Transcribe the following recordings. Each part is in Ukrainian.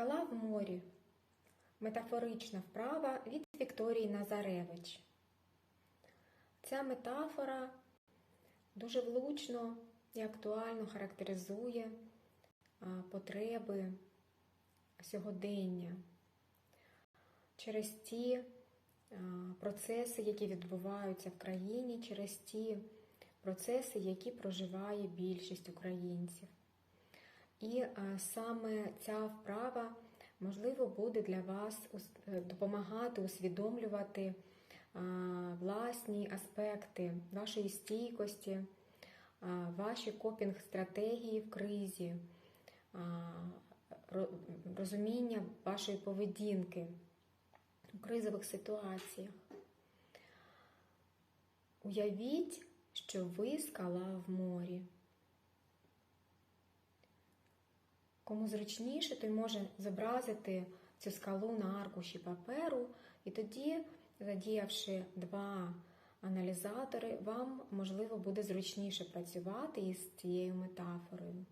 Скала в морі. Метафорична вправа від Вікторії Назаревич. Ця метафора дуже влучно і актуально характеризує потреби сьогодення через ті процеси, які відбуваються в країні, через ті процеси, які проживає більшість українців. І саме ця вправа, можливо, буде для вас е, допомагати усвідомлювати власні аспекти вашої стійкості, ваші копінг-стратегії в кризі, розуміння вашої поведінки у кризових ситуаціях. Уявіть, що ви скала в морі. Кому зручніше, той може зобразити цю скалу на аркуші паперу, і тоді, задіявши два аналізатори, вам можливо буде зручніше працювати із цією метафорою.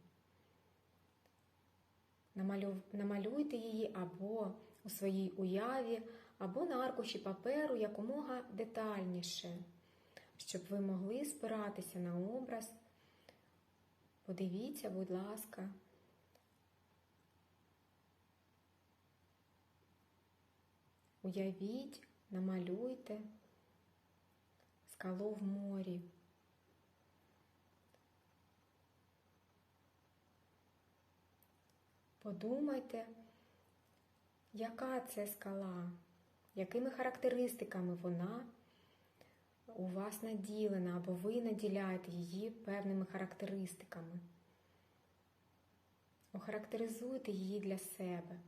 Намалюйте її або у своїй уяві, або на аркуші паперу якомога детальніше, щоб ви могли спиратися на образ. Подивіться, будь ласка. Уявіть, намалюйте скалу в морі. Подумайте, яка це скала, якими характеристиками вона у вас наділена, або ви наділяєте її певними характеристиками. Охарактеризуйте її для себе.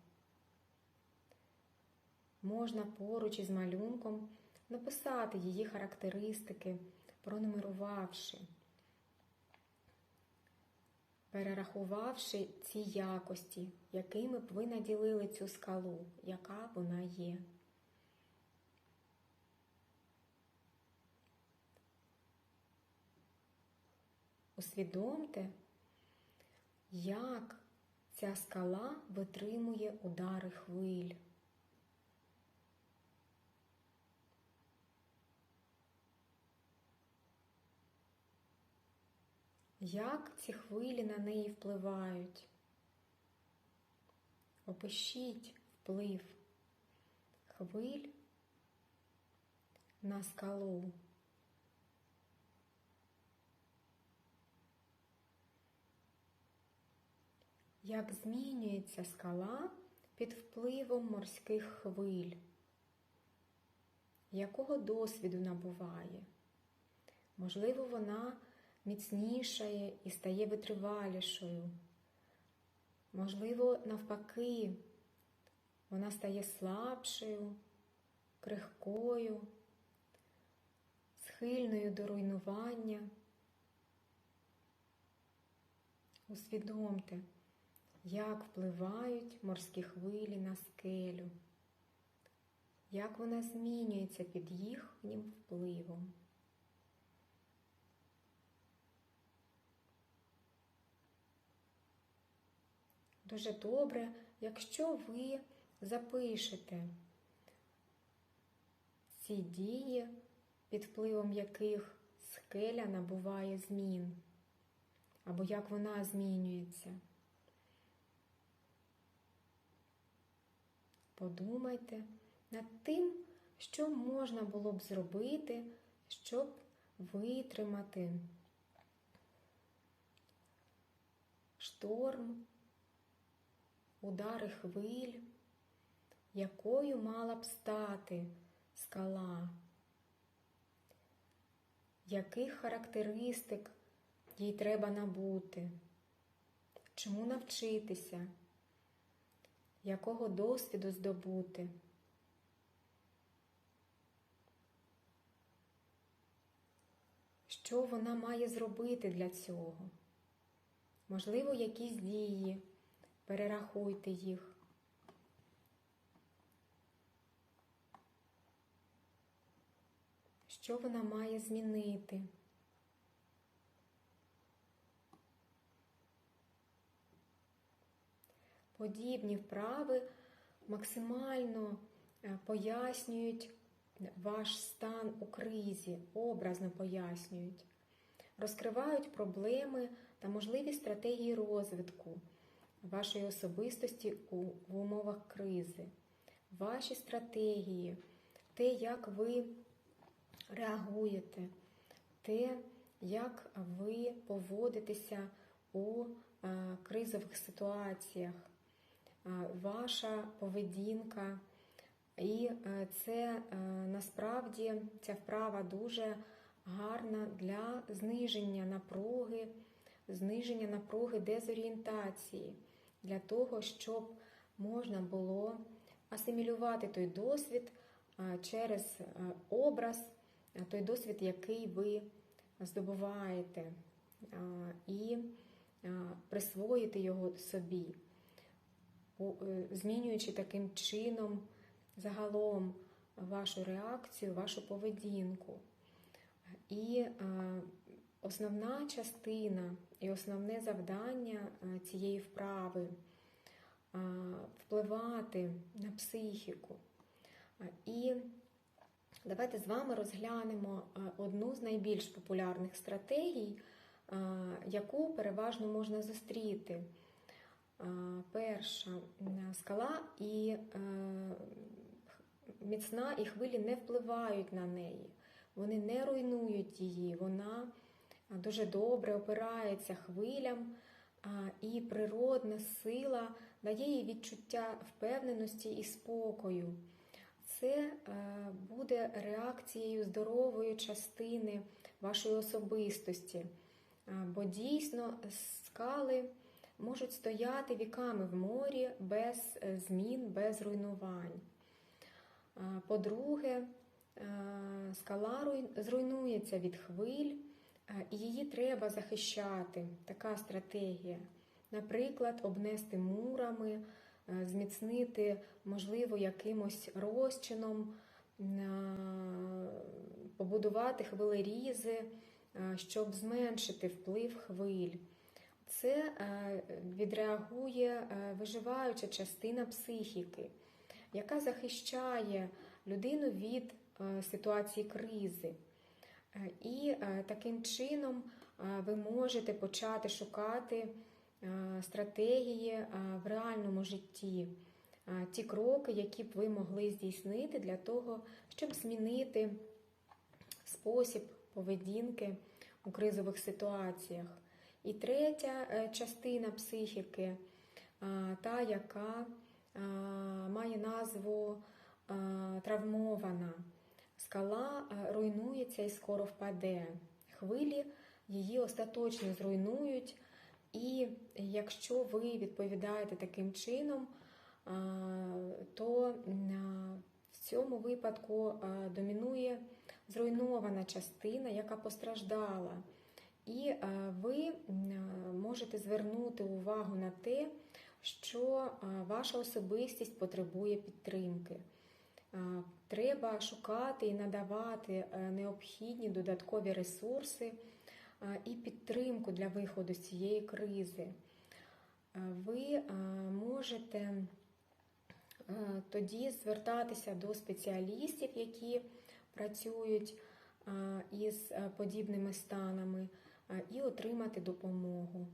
Можна поруч із малюнком написати її характеристики, пронумерувавши, перерахувавши ці якості, якими б ви наділили цю скалу, яка вона є. Усвідомте, як ця скала витримує удари хвиль. Як ці хвилі на неї впливають? Опишіть вплив хвиль на скалу. Як змінюється скала під впливом морських хвиль? Якого досвіду набуває? Можливо, вона міцнішає і стає витривалішою. Можливо, навпаки, вона стає слабшою, крихкою, схильною до руйнування. Усвідомте, як впливають морські хвилі на скелю, як вона змінюється під їхнім впливом. Дуже добре, якщо ви запишете ці дії, під впливом яких скеля набуває змін, або як вона змінюється. Подумайте над тим, що можна було б зробити, щоб витримати шторм удари хвиль, якою мала б стати скала, яких характеристик їй треба набути, чому навчитися, якого досвіду здобути. Що вона має зробити для цього? Можливо, якісь дії, перерахуйте їх. Що вона має змінити? подібні вправи максимально е, пояснюють ваш стан у кризі, образно пояснюють, розкривають проблеми та можливі стратегії розвитку вашої особистості у, в умовах кризи, ваші стратегії, те, як ви реагуєте, те, як ви поводитеся у е, кризових ситуаціях, е, ваша поведінка. І е, це насправді ця вправа дуже гарна для зниження напруги, зниження напруги дезорієнтації, для того, щоб можна було асимілювати той досвід е, через е, образ, е, той досвід, який ви здобуваєте, і присвоїти його собі, змінюючи таким чином загалом вашу реакцію, вашу поведінку. І основна частина і основне завдання е, цієї вправи е, впливати на психіку. Е, І давайте з вами розглянемо одну з найбільш популярних стратегій, яку переважно можна зустріти. Перша скала і міцна, і хвилі не впливають на неї, вони не руйнують її, вона дуже добре опирається хвилям, і природна сила дає їй відчуття впевненості і спокою. Це е, буде реакцією здорової частини вашої особистості, бо дійсно скали можуть стояти віками в морі без е, змін, без руйнувань. По-друге, е, скала зруйнується від хвиль, е, і її треба захищати. Така стратегія. Наприклад, обнести мурами, е, зміцнити, можливо, якимось розчином, е, побудувати хвилерізи, е, щоб зменшити вплив хвиль. Це е, відреагує е, виживаюча частина психіки, яка захищає людину від е, ситуації кризи. Е, І е, таким чином е, ви можете почати шукати стратегії в реальному житті, ті кроки, які б ви могли здійснити для того, щоб змінити спосіб поведінки у кризових ситуаціях. І третя частина психіки, та, яка має назву травмована. Скала е, руйнується і скоро впаде. Хвилі її остаточно зруйнують, і якщо ви відповідаєте таким чином, е, то в цьому випадку е, домінує зруйнована частина, яка постраждала. І е, ви можете звернути увагу на те, що е, ваша особистість потребує підтримки. Треба шукати і надавати е, необхідні додаткові ресурси е, і підтримку для виходу з цієї кризи. Е, Ви можете тоді звертатися до спеціалістів, які працюють із подібними станами, і отримати допомогу.